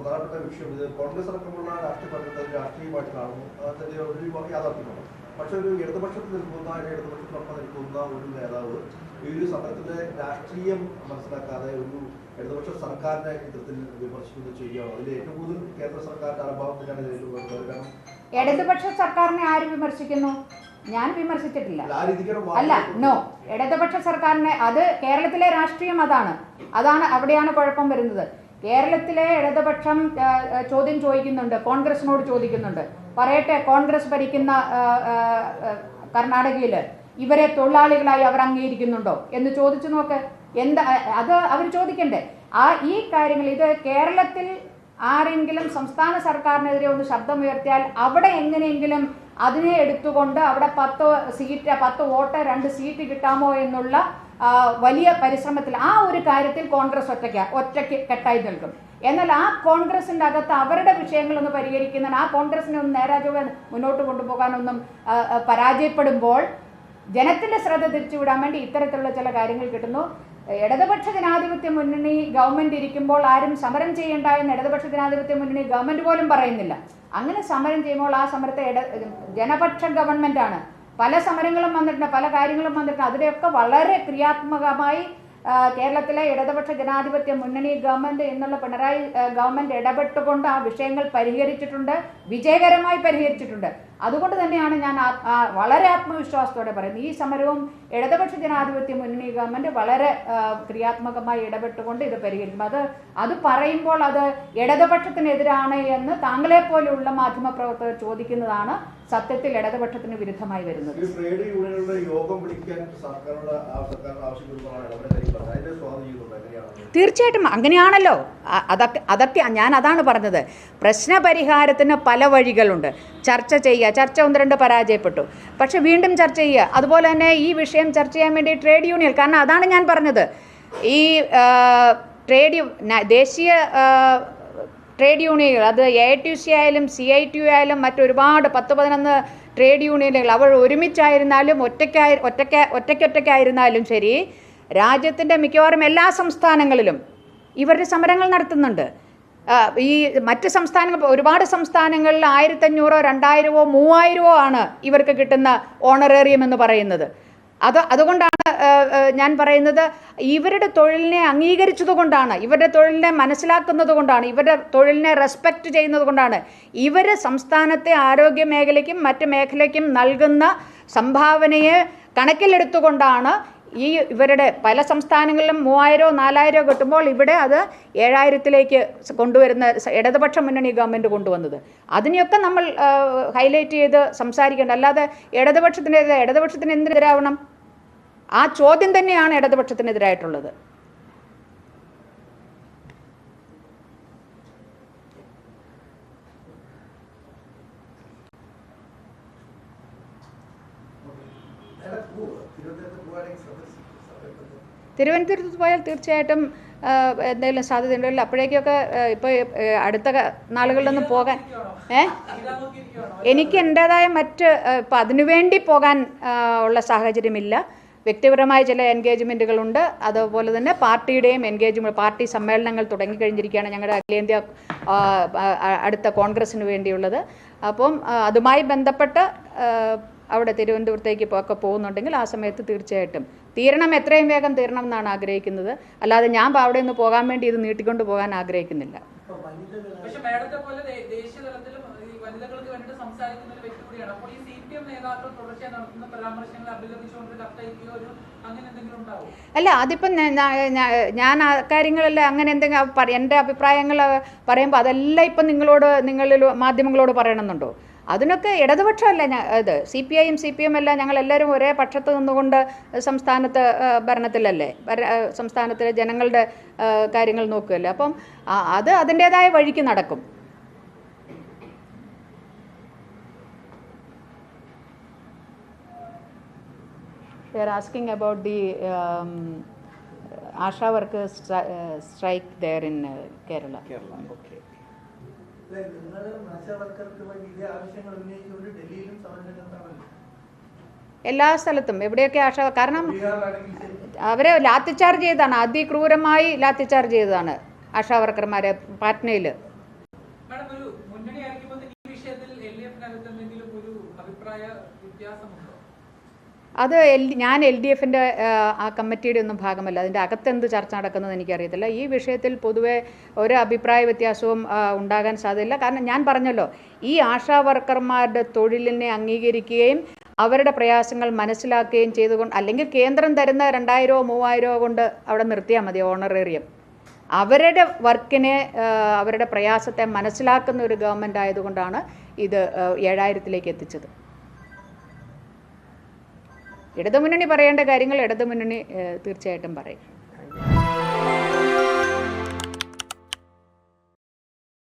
പ്രധാനപ്പെട്ട വിഷയം. ഇത് കോൺഗ്രസ് അടക്കമുള്ള രാഷ്ട്രീയ പാർട്ടികൾ രാഷ്ട്രീയമായിട്ട് കാണുന്നു. അതിന്റെ ഒരു യാഥാർത്ഥ്യമാണ്. പക്ഷെ ഒരു ഇടതുപക്ഷത്തിൽ നിൽക്കുന്ന അല്ലെങ്കിൽ ഇടതുപക്ഷത്തിനൊപ്പം നിൽക്കുന്ന ഒരു നേതാവ് ഈ ഒരു സമരത്തിന്റെ രാഷ്ട്രീയം മനസ്സിലാക്കാതെ ഒരു ഇടതുപക്ഷ സർക്കാരിനെ ഇത്തരത്തിൽ വിമർശിക്കുന്നത് ചെയ്യുകയാണ്. അതിൽ ഏറ്റവും കൂടുതൽ കേന്ദ്ര സർക്കാരിന്റെ അനുഭവം തന്നെയാണ് ഇതിൽ കാരണം. ഇടതുപക്ഷ സർക്കാരിനെ ആര് വിമർശിക്കുന്നു? ഞാൻ വിമർശിച്ചിട്ടില്ല. അല്ല നോ. ഇടതുപക്ഷ സർക്കാരിനെ അത് കേരളത്തിലെ രാഷ്ട്രീയം അതാണ്. അതാണ് അവിടെയാണ് കുഴപ്പം വരുന്നത്. കേരളത്തിലെ ഇടതുപക്ഷം ചോദ്യം ചോദിക്കുന്നുണ്ട്. കോൺഗ്രസിനോട് ചോദിക്കുന്നുണ്ട്. പറയട്ടെ കോൺഗ്രസ് ഭരിക്കുന്ന കർണാടകയിൽ ഇവരെ തൊഴിലാളികളായി അവർ അംഗീകരിക്കുന്നുണ്ടോ എന്ന് ചോദിച്ചു നോക്ക്. എന്താ അത് അവർ ചോദിക്കണ്ടേ? ആ ഈ കാര്യങ്ങൾ ഇത് കേരളത്തിൽ ആരെങ്കിലും സംസ്ഥാന സർക്കാരിനെതിരെ ഒന്ന് ശബ്ദമുയർത്തിയാൽ അവിടെ എങ്ങനെയെങ്കിലും അതിനെ എടുത്തുകൊണ്ട് അവിടെ പത്ത് സീറ്റ് പത്ത് വോട്ട് രണ്ട് സീറ്റ് കിട്ടാമോ എന്നുള്ള വലിയ പരിശ്രമത്തിൽ ആ ഒരു കാര്യത്തിൽ കോൺഗ്രസ് ഒറ്റയ്ക്ക് ഒറ്റയ്ക്ക് കെട്ടായി നിൽക്കും. എന്നാൽ ആ കോൺഗ്രസിന്റെ അകത്ത് അവരുടെ വിഷയങ്ങളൊന്ന് പരിഹരിക്കുന്നതിന് ആ കോൺഗ്രസിനെ ഒന്ന് നേരാജോ മുന്നോട്ട് കൊണ്ടുപോകാനൊന്നും പരാജയപ്പെടുമ്പോൾ ജനത്തിന്റെ ശ്രദ്ധ തിരിച്ചുവിടാൻ വേണ്ടി ഇത്തരത്തിലുള്ള ചില കാര്യങ്ങൾ കിട്ടുന്നു. ഇടതുപക്ഷ ജനാധിപത്യ മുന്നണി ഗവൺമെന്റ് ഇരിക്കുമ്പോൾ ആരും സമരം ചെയ്യേണ്ട എന്ന് ഇടതുപക്ഷ ജനാധിപത്യ മുന്നണി ഗവൺമെന്റ് പോലും പറയുന്നില്ല. അങ്ങനെ സമരം ചെയ്യുമ്പോൾ ആ സമരത്തെ ഇട ജനപക്ഷ ഗവൺമെന്റ് ആണ്. പല സമരങ്ങളും വന്നിട്ടുണ്ട് പല കാര്യങ്ങളും വന്നിട്ടുണ്ട്. അതിലെയൊക്കെ വളരെ ക്രിയാത്മകമായി കേരളത്തിലെ ഇടതുപക്ഷ ജനാധിപത്യ മുന്നണി ഗവൺമെന്റ് എന്നുള്ള പിണറായി ഗവൺമെന്റ് ഇടപെട്ടുകൊണ്ട് ആ വിഷയങ്ങൾ പരിഹരിച്ചിട്ടുണ്ട് വിജയകരമായി പരിഹരിച്ചിട്ടുണ്ട്. അതുകൊണ്ട് തന്നെയാണ് ഞാൻ വളരെ ആത്മവിശ്വാസത്തോടെ പറയുന്നത്. ഈ സമരവും ഇടതുപക്ഷ ജനാധിപത്യ മുന്നണി ഗവൺമെന്റ് വളരെ ക്രിയാത്മകമായി ഇടപെട്ടുകൊണ്ട് ഇത് പരിഹരിക്കും. അത് അത് പറയുമ്പോൾ അത് ഇടതുപക്ഷത്തിനെതിരാണ് എന്ന് താങ്കളെ പോലെയുള്ള മാധ്യമപ്രവർത്തകർ ചോദിക്കുന്നതാണ് സത്യത്തിൽ ഇടതുപക്ഷത്തിന് വിരുദ്ധമായി വരുന്നത്. ട്രേഡ് യൂണിയനുകളുടെ യോഗം വിളിക്കാൻ സർക്കാരിനോട് ആവശ്യപ്പെടുന്നതാണ് തീർച്ചയായിട്ടും അങ്ങനെയാണല്ലോ. അതൊക്കെ ഞാൻ അതാണ് പറഞ്ഞത്. പ്രശ്നപരിഹാരത്തിന് പല വഴികളുണ്ട്. ചർച്ച ചെയ്യുക. ചർച്ച ഒന്ന് രണ്ട് പരാജയപ്പെട്ടു. പക്ഷേ വീണ്ടും ചർച്ച ചെയ്യുക. അതുപോലെ തന്നെ ഈ വിഷയം ചർച്ച ചെയ്യാൻ വേണ്ടി ട്രേഡ് യൂണിയൻ കാരണം അതാണ് ഞാൻ പറഞ്ഞത്. ഈ ട്രേഡ് ദേശീയ ട്രേഡ് യൂണിയനുകൾ അത് എ ടി സി ആയാലും സി ഐ ടി ആയാലും മറ്റൊരുപാട് പത്ത് പതിനൊന്ന് ട്രേഡ് യൂണിയനുകൾ അവർ ഒരുമിച്ചായിരുന്നാലും ഒറ്റയ്ക്കായി ഒറ്റയ്ക്ക് ഒറ്റയ്ക്കൊറ്റയ്ക്കായിരുന്നാലും ശരി രാജ്യത്തിന്റെ മിക്കവാറും എല്ലാ സംസ്ഥാനങ്ങളിലും ഇവരുടെ സമരങ്ങൾ നടത്തുന്നുണ്ട്. ഈ മറ്റ് സംസ്ഥാനങ്ങൾ ഒരുപാട് സംസ്ഥാനങ്ങളിൽ ആയിരത്തഞ്ഞൂറോ രണ്ടായിരമോ മൂവായിരമോ ആണ് ഇവർക്ക് കിട്ടുന്ന ഓണറേറിയം എന്ന് പറയുന്നത്. അത് അതുകൊണ്ടാണ് ഞാൻ പറയുന്നത് ഇവരുടെ തൊഴിലിനെ അംഗീകരിച്ചതുകൊണ്ടാണ് ഇവരുടെ തൊഴിലിനെ മനസ്സിലാക്കുന്നത് കൊണ്ടാണ് ഇവരുടെ തൊഴിലിനെ റെസ്പെക്റ്റ് ചെയ്യുന്നത് കൊണ്ടാണ് ഇവർ സംസ്ഥാനത്തെ ആരോഗ്യ മേഖലയ്ക്കും മറ്റ് മേഖലയ്ക്കും നൽകുന്ന സംഭാവനയെ കണക്കിലെടുത്തുകൊണ്ടാണ് ഈ ഇവരുടെ പല സംസ്ഥാനങ്ങളിലും മൂവായിരോ നാലായിരോ കിട്ടുമ്പോൾ ഇവിടെ അത് ഏഴായിരത്തിലേക്ക് കൊണ്ടുവരുന്ന ഇടതുപക്ഷ മുന്നണി ഗവൺമെന്റ് കൊണ്ടുവന്നത്. അതിനെയൊക്കെ നമ്മൾ ഹൈലൈറ്റ് ചെയ്ത് സംസാരിക്കേണ്ട. അല്ലാതെ ഇടതുപക്ഷത്തിനെതിരെ ഇടതുപക്ഷത്തിന് എന്തിനെതിരാവണം? ആ ചോദ്യം തന്നെയാണ് ഇടതുപക്ഷത്തിനെതിരായിട്ടുള്ളത്. Cool. തിരുവനന്തപുരത്ത് പോയാൽ തീർച്ചയായിട്ടും എന്തെങ്കിലും എന്തെങ്കിലും സാധ്യതയുണ്ടല്ലോ അപ്പോഴേക്കൊക്കെ ഇപ്പോൾ അടുത്ത നാളുകളിലൊന്നും പോകാൻ ഏ? എനിക്ക് എന്റേതായ മറ്റ് ഇപ്പൊ ഇപ്പം അതിനുവേണ്ടി പോകാൻ ഉള്ള സാഹചര്യമില്ല. വ്യക്തിപരമായ ചില എൻഗേജ്മെന്റുകളുണ്ട് അതുപോലെ തന്നെ പാർട്ടിയുടെയും എൻഗേജ്മെന്റ് പാർട്ടി സമ്മേളനങ്ങൾ തുടങ്ങിക്കഴിഞ്ഞിരിക്കുകയാണ് ഞങ്ങളുടെ അഖിലേന്ത്യാ അടുത്ത കോൺഗ്രസ്സിന് വേണ്ടിയുള്ളത്. അപ്പം അതുമായി ബന്ധപ്പെട്ട് അവിടെ തിരുവനന്തപുരത്തേക്ക് ഇപ്പോൾ ഒക്കെ പോകുന്നുണ്ടെങ്കിൽ ആ സമയത്ത് തീർച്ചയായിട്ടും. തീരണം എത്രയും വേഗം തീരണം എന്നാണ് ആഗ്രഹിക്കുന്നത്. അല്ലാതെ ഞാൻ അവിടെ നിന്ന് പോകാൻ വേണ്ടി ഇത് നീട്ടിക്കൊണ്ട് പോകാൻ ആഗ്രഹിക്കുന്നില്ല. പക്ഷെ മേഡത്തെ പോലെ ദേശീയ തലത്തിലും ഈ വനിതകൾക്ക് സംസാരിക്കുന്ന ഒരു വ്യക്തി അപ്പോൾ ഈ സി നേതാക്കൾ തുടർച്ചയായി നടത്തുന്ന പരാമർശങ്ങൾ അഭിലപിച്ചുകൊണ്ട് ഒരു കത്തയക്കുകയോ അങ്ങനെ എന്തെങ്കിലും ഉണ്ടാവും? അല്ല അതിപ്പം ഞാൻ ആ കാര്യങ്ങളെല്ലാം അങ്ങനെ എന്തെങ്കിലും പറ- എന്റെ അഭിപ്രായങ്ങൾ പറയുമ്പോൾ അതെല്ലാം ഇപ്പം നിങ്ങളോട് നിങ്ങളിൽ മാധ്യമങ്ങളോട് പറയണമെന്നുണ്ടോ? അതിനൊക്കെ ഇടതുപക്ഷമല്ല ഞാൻ ഇത് സി പി ഐയും സി പി എം എല്ലാം ഞങ്ങളെല്ലാവരും ഒരേ പക്ഷത്ത് നിന്നുകൊണ്ട് സംസ്ഥാനത്ത് ഭരണത്തിലല്ലേ? ഭര- സംസ്ഥാനത്തിലെ ജനങ്ങളുടെ കാര്യങ്ങൾ നോക്കുകയല്ലേ? അപ്പം അത് അതിന്റേതായ വഴിക്ക് നടക്കും. They are asking about the um, Asha workers stri- uh, strike there in uh, Kerala. Kerala okay ആവശ്യങ്ങൾ ഉന്നയിച്ചുകൊണ്ട് ഡൽഹിയിലും എല്ലാ സ്ഥലത്തും എവിടെയൊക്കെ ആശ കാരണം അവരെ ലാത്തിച്ചാർജ് ചെയ്താണ് അതിക്രൂരമായി ലാത്തിച്ചാർജ് ചെയ്തതാണ് ആശാവർക്കർമാരെ പാറ്റ്നയിൽ. പാറ്റ്നയിൽ ഈ വിഷയത്തിൽ ഒരു അത് എൽ ഞാൻ എൽ ഡി എഫിന്റെ ആ കമ്മിറ്റിയുടെ ഒന്നും ഭാഗമല്ല. അതിന്റെ അകത്തെന്ത് ചർച്ച നടക്കുന്നത് എനിക്കറിയത്തില്ല. ഈ വിഷയത്തിൽ പൊതുവെ ഒരു അഭിപ്രായ വ്യത്യാസവും ഉണ്ടാകാൻ സാധ്യതയില്ല. കാരണം ഞാൻ പറഞ്ഞല്ലോ ഈ ആശാ വർക്കർമാരുടെ തൊഴിലിനെ അംഗീകരിക്കുകയും അവരുടെ പ്രയാസങ്ങൾ മനസ്സിലാക്കുകയും ചെയ്തുകൊണ്ട് അല്ലെങ്കിൽ കേന്ദ്രം തരുന്ന രണ്ടായിരമോ മൂവായിരമോ കൊണ്ട് അവിടെ നിർത്തിയാൽ മതി ഓണറേറിയം. അവരുടെ വർക്കിനെ അവരുടെ പ്രയാസത്തെ മനസ്സിലാക്കുന്ന ഒരു ഗവൺമെന്റ് ആയതുകൊണ്ടാണ് ഇത് ഏഴായിരത്തിലേക്ക് എത്തിച്ചത്. ഇടതുമുന്നണി പറയേണ്ട കാര്യങ്ങൾ ഇടതുമുന്നണി തീർച്ചയായിട്ടും പറയും.